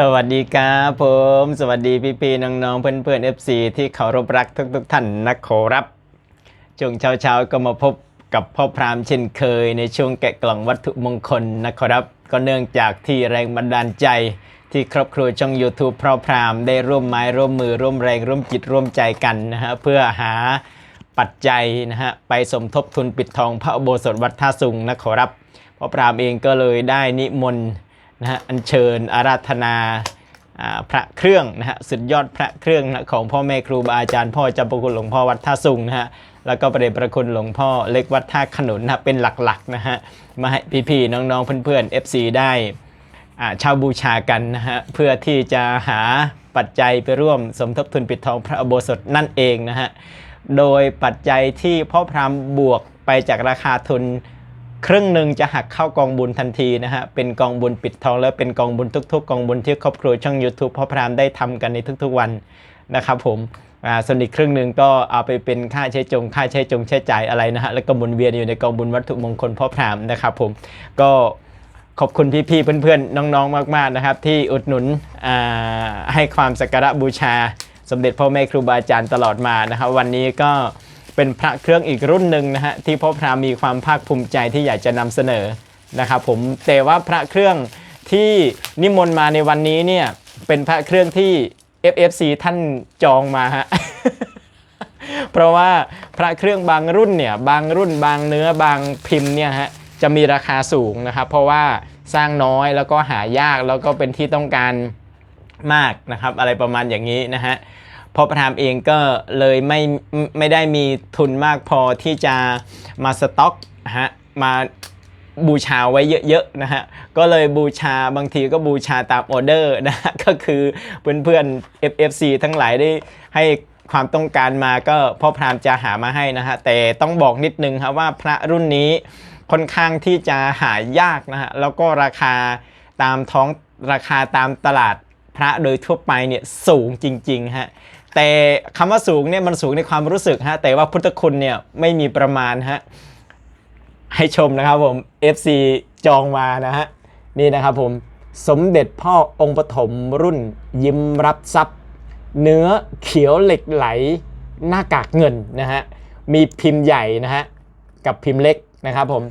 สวัสดีครับผม สวัสดีพี่พี่ๆน้องๆเพื่อนๆ FC ที่เคารพรักทุกๆท่านนะขอรับช่วงเช้าๆก็มาพบกับพ่อพรามเช่นเคยในช่วงแกะกล่องวัตถุมงคลนะครับ ก็เนื่องจากที่แรงบันดาลใจที่ครอบครัวช่อง YouTube พ่อพรามได้ร่วมไม้ร่วมมือร่วมแรงร่วมจิตร่วมใจกันนะฮะเพื่อหาปัจจัยนะฮะไปสมทบทุนปิดทองพระโบสถวัดท่าสุงนะขอรับพ่อพรามเองก็เลยได้นิมนต์ นะฮะอัญเชิญอาราธนาพระเครื่องนะฮะสุดยอดพระเครื่องนะของพ่อแม่ครูบาอาจารย์พ่อจำประคุณหลวงพ่อวัดท่าสุงนะฮะแล้วก็ประเดชประคุณหลวงพ่อเล็กวัดท่าขนุนนะฮะเป็นหลักๆนะฮะมาให้พี่ๆน้องๆเพื่อนๆ FC ได้เช่าบูชากันนะฮะเพื่อที่จะหาปัจจัยไปร่วมสมทบทุนปิดทองพระอุโบสถนั่นเองนะฮะโดยปัจจัยที่พ่อพรามบวกไปจากราคาทุน ครึ่งหนึ่งจะหักเข้ากองบุญทันทีนะฮะ เป็นกองบุญปิดทองแล้วเป็นกองบุญทุก ๆ กองบุญที่ครอบครัวช่อง YouTube พ่อพรามได้ทำกันในทุกๆวันนะครับผมอ่าส่วนอีกครึ่งหนึ่งก็เอาไปเป็นค่าใช้จงค่าใช้จงใช้จ่ายอะไรนะฮะ แล้วก็หมุนเวียนอยู่ในกองบุญวัตถุมงคลพ่อพรามนะครับผม ก็ขอบคุณพี่ๆเพื่อนๆน้องๆมากๆนะครับ ที่อุดหนุนอ่าให้ความสักการะบูชา สมเด็จพ่อแม่ครูบาอาจารย์ตลอดมานะครับวันนี้ก็ เป็นพระเครื่องอีกรุ่นหนึ่งนะฮะที่พ่อพรามีความภาคภูมิใจที่อยากจะนำเสนอนะครับผมแต่ว่าพระเครื่องที่นิมนต์มาในวันนี้เนี่ยเป็นพระเครื่องที่ FFC ท่านจองมาฮะเพราะว่าพระเครื่องบางรุ่นเนี่ยบางรุ่นบางเนื้อบางพิมพ์เนี่ยฮะจะมีราคาสูงนะครับเพราะว่าสร้างน้อยแล้วก็หายากแล้วก็เป็นที่ต้องการมากนะครับ อะไรประมาณอย่างนี้นะฮะ พอประธานเองก็เลยไม่ไม่ได้มีทุนมากพอที่จะมาสต็อกฮะมาบูชาไว้เยอะๆนะฮะ ก็เลยบูชาบางทีก็บูชาตามออเดอร์นะฮะ ก็คือเพื่อนๆ FFC ทั้งหลายได้ให้ความต้องการมาก็พ่อพรามจะหามาให้นะฮะ แต่ต้องบอกนิดนึงครับว่าพระรุ่นนี้ค่อนข้างที่จะหายากนะฮะ แล้วก็ราคาตามท้องราคาตามตลาดพระโดยทั่วไปเนี่ยสูงจริงๆฮะ แต่คำว่าสูงเนี่ยมันสูงในความรู้สึกฮะแต่ว่าพุทธคุณเนี่ยไม่มีประมาณฮะให้ชมนะครับผม FC จองมานะฮะนี่นะครับผมสมเด็จพ่อองค์ปฐมรุ่นยิ้มรับทรัพย์ เนื้อเขียวเหล็กไหลหน้ากากเงินนะฮะมีพิมพ์ใหญ่นะฮะกับพิมพ์เล็กนะครับผม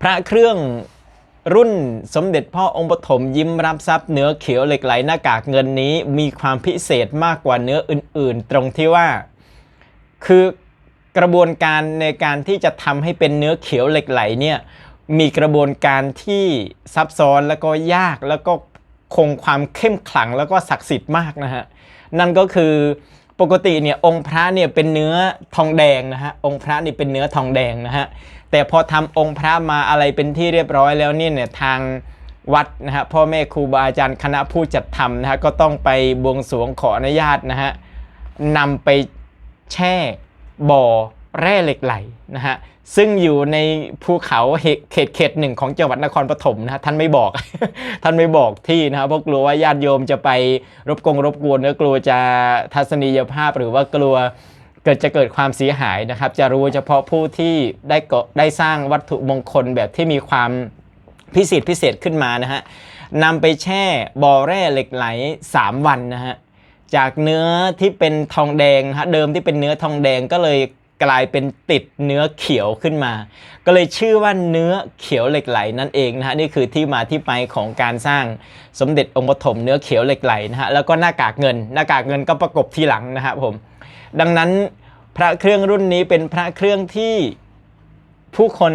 พระเครื่อง รุ่นสมเด็จพ่อองค์ปฐมยิ้มรับทรัพย์เนื้อเขียวเหล็กไหลหน้ากากเงินนี้มีความพิเศษมากกว่าเนื้ออื่น ๆ ตรงที่ว่า คือกระบวนการในการที่จะทำให้เป็นเนื้อเขียวเหล็กไหลเนี่ยมีกระบวนการที่ซับซ้อนแล้วก็ยากแล้วก็คงความเข้มขลังแล้วก็ศักดิ์สิทธิ์มากนะฮะนั่นก็คือปกติเนี่ยองค์พระเนี่ยเป็นเนื้อทองแดงนะฮะองค์พระนี่เป็นเนื้อทองแดงนะฮะ แต่พอทำองค์พระมาอะไรเป็นที่เรียบร้อยแล้วนี่เนี่ยทางวัดนะฮะพ่อแม่ครูบาอาจารย์คณะผู้จัดทำนะฮะก็ต้องไปบวงสรวงขออนุญาตนะฮะนำไปแช่บ่อแร่เหล็กไหลนะฮะซึ่งอยู่ในภูเขาเขตเขตหนึ่งของจังหวัดนครปฐมนะฮะท่านไม่บอก ท่านไม่บอกที่นะครับเพราะกลัวว่าญาติโยมจะไปรบกงรบกวนก็กลัวจะทัศนียภาพหรือว่ากลัว เกิดจะเกิดความเสียหายนะครับ จะรู้เฉพาะผู้ที่ได้กได้สร้างวัตถุมงคลแบบที่มีความพิเศษพิเศษขึ้นมานะฮะนำไปแช่บ่อแร่เหล็กไหล 3 วันนะฮะจากเนื้อที่เป็นทองแดงฮะเดิมที่เป็นเนื้อทองแดงก็เลยกลายเป็นติดเนื้อเขียวขึ้นมา ก็เลยชื่อว่าเนื้อเขียวเหล็กไหลนั่นเองนะฮะนี่คือที่มาที่ไปของการสร้างสมเด็จองค์ปฐมเนื้อเขียวเหล็กไหลนะฮะแล้วก็หน้ากากเงิน หน้ากากเงินก็ประกบทีหลังนะครับผม ดังนั้นพระเครื่องรุ่นนี้เป็นพระเครื่องที่ผู้คน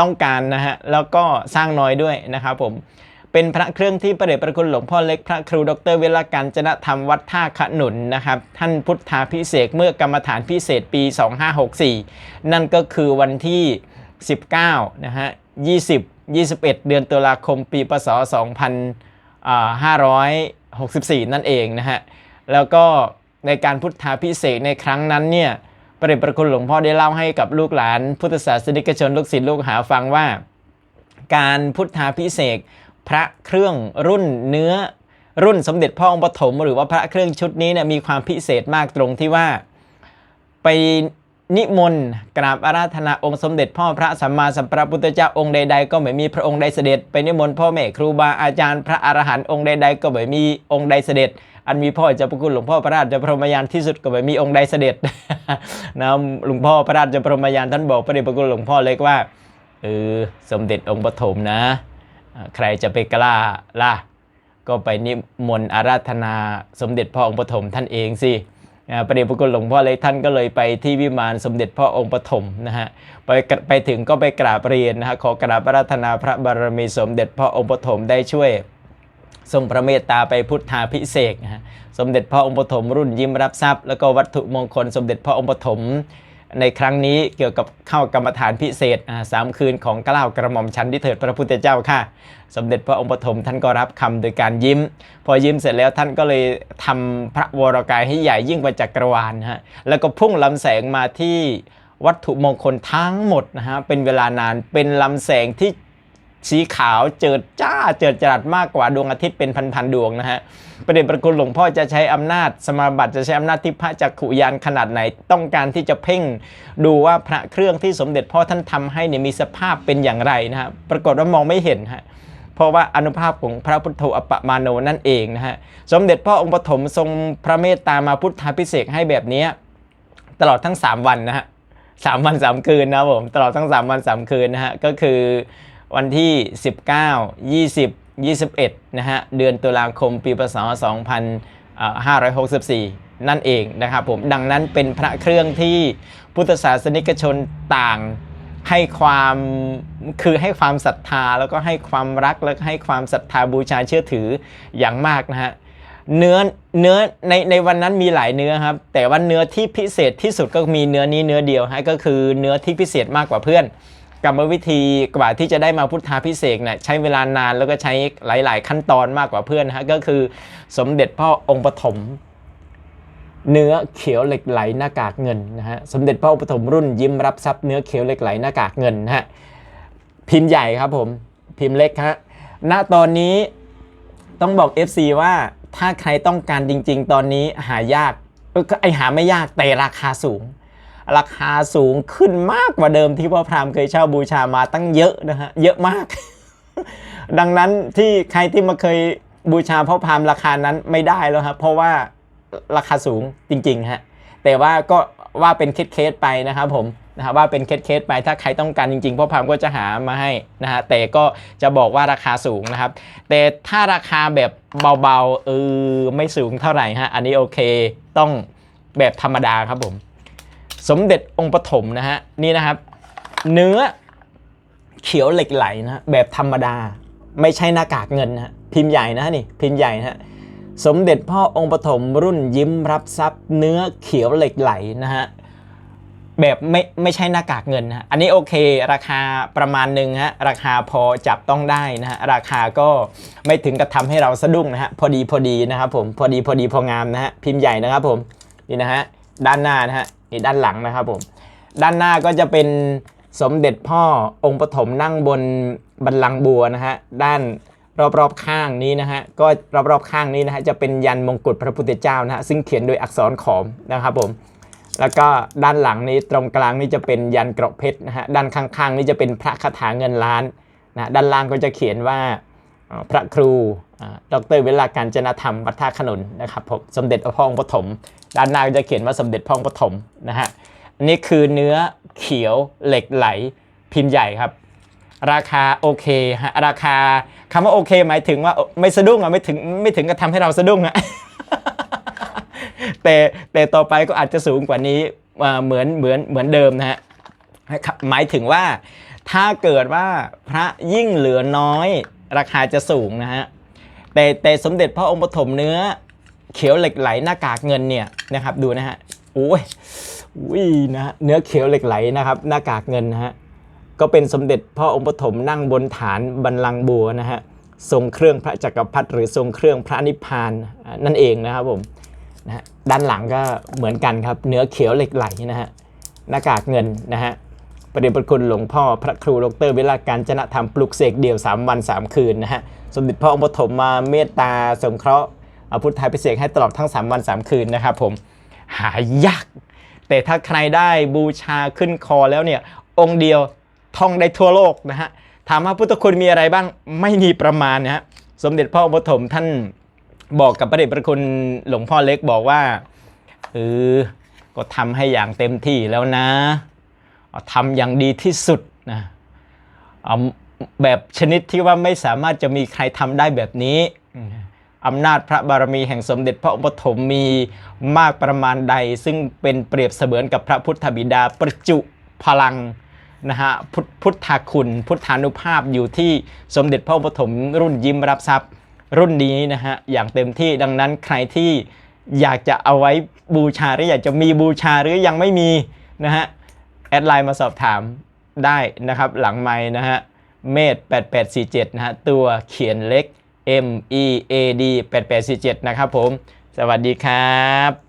ต้องการนะฮะแล้วก็สร้างน้อยด้วยนะครับผมเป็นพระเครื่องที่ประเดชประคุณหลวงพ่อเล็กพระครูดรเวลาการจนธรรมวัดท่าขนุนนะครับท่านพุทธาพิเศษเมื่อกรรมฐานพิเศษปี 2564 นั่นก็คือวันที่ 19นะฮะ20 21 เดือนตุลาคมปีพศ2564 นั่นเองนะฮะแล้วก็ ในการพุทธาพิเศษในครั้งนั้นเนี่ยพระเดชพระคุณหลวงพ่อได้เล่าให้กับลูกหลาน พุทธศาสนิกชนลูกศิษย์ลูกหาฟังว่า การพุทธาพิเศษพระเครื่องรุ่นเนื้อรุ่นสมเด็จพ่อองค์ปฐมหรือว่าพระเครื่องชุดนี้เนี่ยมีความพิเศษมากตรงที่ว่าไป นิมนต์กราบอาราธนาองค์สมเด็จพ่อพระสัมมาสัมพุทธเจ้าองค์ใดๆ ก็ไม่มีพระองค์ใดเสด็จ ไปนิมนต์พ่อแม่ครูบาอาจารย์พระอรหันต์องค์ใดๆ ก็ไม่มีองค์ใดเสด็จ อันมีพ่อเจ้าพระคุณหลวงพ่อพระราชพรหมยานที่สุดก็ไม่มีองค์ใดเสด็จนะหลวงพ่อพระราชพรหมยานท่านบอกพระเดชพระคุณหลวงพ่อเล็กว่าเออสมเด็จองค์ปฐมนะ ใครจะไปกล้าล่ะก็ไปนิมนต์อาราธนาสมเด็จพ่อองค์ปฐมท่านเองสิ ประเดชพระคุณหลวงพ่อเล็กท่านก็เลยไปที่วิมานสมเด็จพ่อองค์ปฐมนะฮะไปไปถึงก็ไปกราบเรียนนะฮะขอกราบอาราธนาพระบารมีสมเด็จพ่อองค์ปฐมได้ช่วยทรงพระเมตตาไปพุทธาพิเศษกนะฮะสมเด็จพระองค์ปฐมรุ่นยิ้มรับทรัพย์ แล้วก็วัตถุมงคลสมเด็จพระองค์ปฐม ในครั้งนี้เกี่ยวกับเข้ากรรมฐานพิเศษสามคืนของกล้าวกระหม่อมชั้นที่เถิดพระพุทธเจ้าค่ะ สมเด็จพระองค์ปฐมท่านก็รับคำโดยการยิ้ม พอยิ้มเสร็จแล้วท่านก็เลยทำพระวรกายให้ใหญ่ยิ่งกว่าจักรวาลฮะแล้วก็พุ่งลำแสงมาที่วัตถุมงคลทั้งหมดนะฮะเป็นเวลานานเป็นลำแสงที่ สีขาวเจิดจ้าเจิดจรัสมากกว่าดวงอาทิตย์เป็นพันๆดวงนะฮะประเด็นประคุณหลวงพ่อจะใช้อำนาจสมาบัติจะใช้อำนาจที่พระจักขุยานขนาดไหน ต้องการที่จะเพ่งดูว่าพระเครื่องที่สมเด็จพ่อท่านทำให้เนี่ยมีสภาพเป็นอย่างไรนะฮะปรากฏว่ามองไม่เห็นฮะเพราะว่าอนุภาพของพระพุทโธอปปมาโนนั่นเองนะฮะสมเด็จพ่อองค์ปฐมทรงพระเมตตามาพุทธาพิเศษให้แบบนี้ตลอดทั้ง 3 วันนะฮะสามวันสามคืนนะผมตลอดทั้ง 3 วัน3คืนนะฮะก็คือ วันที่ 19 20 21 นะฮะ เดือนตุลาคมปีพศ 2564 นั่นเองนะครับผม ดังนั้นเป็นพระเครื่องที่พุทธศาสนิกชนต่างให้ความคือให้ความศรัทธาแล้วก็ให้ความรักแล้วก็ให้ความศรัทธาบูชาเชื่อถืออย่างมากนะฮะเนื้อเนื้อในในวันนั้นมีหลายเนื้อครับ แต่ว่าเนื้อที่พิเศษที่สุดก็มีเนื้อนี้เนื้อเดียวฮะก็คือเนื้อที่พิเศษมากกว่าเพื่อน กรรมวิธีกว่าที่จะได้มาพุทธาพิเศษเนี่ยใช้เวลานานแล้วก็ใช้หลาย ๆ ขั้นตอนมากกว่าเพื่อนฮะก็คือสมเด็จพ่อองค์ปฐมเนื้อเขียวเหล็กไหลหน้ากากเงินนะฮะสมเด็จพ่อองค์ปฐมรุ่นยิ้มรับทรัพย์เนื้อเขียวเหล็กไหลหน้ากากเงินนะฮะพิมพ์ใหญ่ครับผมพิมพ์เล็กฮะณตอนนี้ต้องบอก FC ว่าถ้าใครต้องการจริง ๆ ตอนนี้หายากเออก็ไอหาไม่ยากแต่ราคาสูง ราคาสูงขึ้นมากกว่าเดิมที่พ่อพราหมณ์เคยเช่าบูชามาตั้งเยอะนะฮะเยอะมาก ดังนั้นที่ใครที่มาเคยบูชาพ่อพราหมณ์ราคานั้นไม่ได้แล้วครับเพราะว่าราคาสูงจริงๆฮะแต่ว่าก็ว่าเป็นเคสๆไปนะครับผมนะครับว่าเป็นเคสๆไปถ้าใครต้องการจริงๆพ่อพราหมณ์ก็จะหามาให้นะฮะแต่ก็จะบอกว่าราคาสูงนะครับ แต่ถ้าราคาแบบเบาๆเออไม่สูงเท่าไหร่ฮะอันนี้โอเคต้องแบบธรรมดาครับผม สมเด็จองค์ปฐมนะฮะนี่นะครับ เนื้อเขียวเหล็กไหลนะฮะแบบธรรมดา ไม่ใช่หน้ากากเงินนะพิมพ์ใหญ่นะฮะนี่พิมพ์ใหญ่นะฮะสมเด็จพ่อองค์ปฐมรุ่นยิ้มรับทรัพย์ เนื้อเขียวเหล็กไหลนะฮะแบบไม่ไม่ใช่หน้ากากเงินนะฮะอันนี้โอเค ราคาประมาณหนึ่งฮะราคาพอจับต้องได้นะฮะราคาก็ไม่ถึงกับทำให้เราสะดุ้งนะฮะพอดีพอดีนะครับผมพอดีพอดีพองามนะฮะพิมพ์ใหญ่นะครับผมนี่นะฮะด้านหน้านะฮะ นี่ด้านหลังนะครับผม ด้านหน้าก็จะเป็นสมเด็จพ่อองค์ปฐมนั่งบนบัลลังก์บัวนะฮะ ด้านรอบๆข้างนี้นะฮะ ก็รอบๆข้างนี้นะฮะจะเป็นยันมงกุฎพระพุทธเจ้านะฮะซึ่งเขียนโดยอักษรขอมนะครับผม แล้วก็ด้านหลังนี้ตรงกลางนี่จะเป็นยันเกราะเพชรนะฮะ ด้านข้างๆนี่จะเป็นพระคาถาเงินล้านนะด้านล่างก็จะเขียนว่าพระครูดรเวลาการจนธรรมวัดท่าขนุนนะครับผมสมเด็จพระองค์ปฐม ด้านหน้าก็จะเขียนว่าสมเด็จพระองค์ปฐมนะฮะอันนี้คือเนื้อเขียวเหล็กไหลพิมพ์ใหญ่ครับ ราคาโอเคฮะราคาคำว่าโอเค หมายถึงว่าไม่สะดุ้งอะไม่ถึงไม่ถึงกับทำให้เราสะดุ้งอะแต่แต่ต่อไปก็อาจจะสูงกว่านี้เหมือนเหมือนเหมือนเดิมนะฮะหมายถึงว่าถ้าเกิดว่าพระยิ่งเหลือน้อย ราคาจะสูงนะฮะแต่แต่สมเด็จพระองค์ปฐมเนื้อ เขียวเหล็กไหลหน้ากากเงินเนี่ยนะครับดูนะฮะโอ้ยอุ้ยนะเนื้อเขียวเหล็กไหลนะครับหน้ากากเงินนะฮะก็เป็นสมเด็จพ่อองค์ปฐมนั่งบนฐานบัลลังบัวนะฮะทรงเครื่องพระจักรพรรดิหรือทรงเครื่องพระนิพพานนั่นเองนะครับผมนะฮะด้านหลังก็เหมือนกันครับเนื้อเขียวเหล็กไหลนะฮะหน้ากากเงินนะฮะประเดชพระคุณหลวงพ่อพระครูดรเวลาการจนะธรรมปลุกเสกเดี่ยว 3 วัน 3 คืนนะฮะสมเด็จพ่อองค์ปฐมมาเมตตาสงเคราะห์ เอาพุทธาพิเศษกให้ตลอดทั้ง 3 วัน 3 คืนนะครับผมหายาก แต่ถ้าใครได้บูชาขึ้นคอแล้วเนี่ยองค์เดียวท่องได้ทั่วโลกนะฮะถามว่าพุทธคุณมีอะไรบ้างไม่มีประมาณนะฮะสมเด็จพ่อปฐมท่านบอกกับพระเดชพระคุณหลวงพ่อเล็กบอกว่าเออก็ทำให้อย่างเต็มที่แล้วนะทำอย่างดีที่สุดนะแบบชนิดที่ว่าไม่สามารถจะมีใครทำได้แบบนี้ อำนาจพระบารมีแห่งสมเด็จพระปฐมมีมากประมาณใด ซึ่งเป็นเปรียบเสมือนกับพระพุทธบิดาประจุพลังนะฮะพุทพุทธคุณพุทธานุภาพอยู่ที่สมเด็จพระปฐมรุ่นยิ้มรับทรัพย์รุ่นนี้นะฮะอย่างเต็มที่ดังนั้นใครที่อยากจะเอาไว้บูชาหรืออยากจะมีบูชาหรือยังไม่มีนะฮะแอดไลน์มาสอบถามได้นะครับหลังไม้นะฮะเมด8847นะฮะตัวเขียนเล็ก M E A D 8847 นะครับผม สวัสดีครับ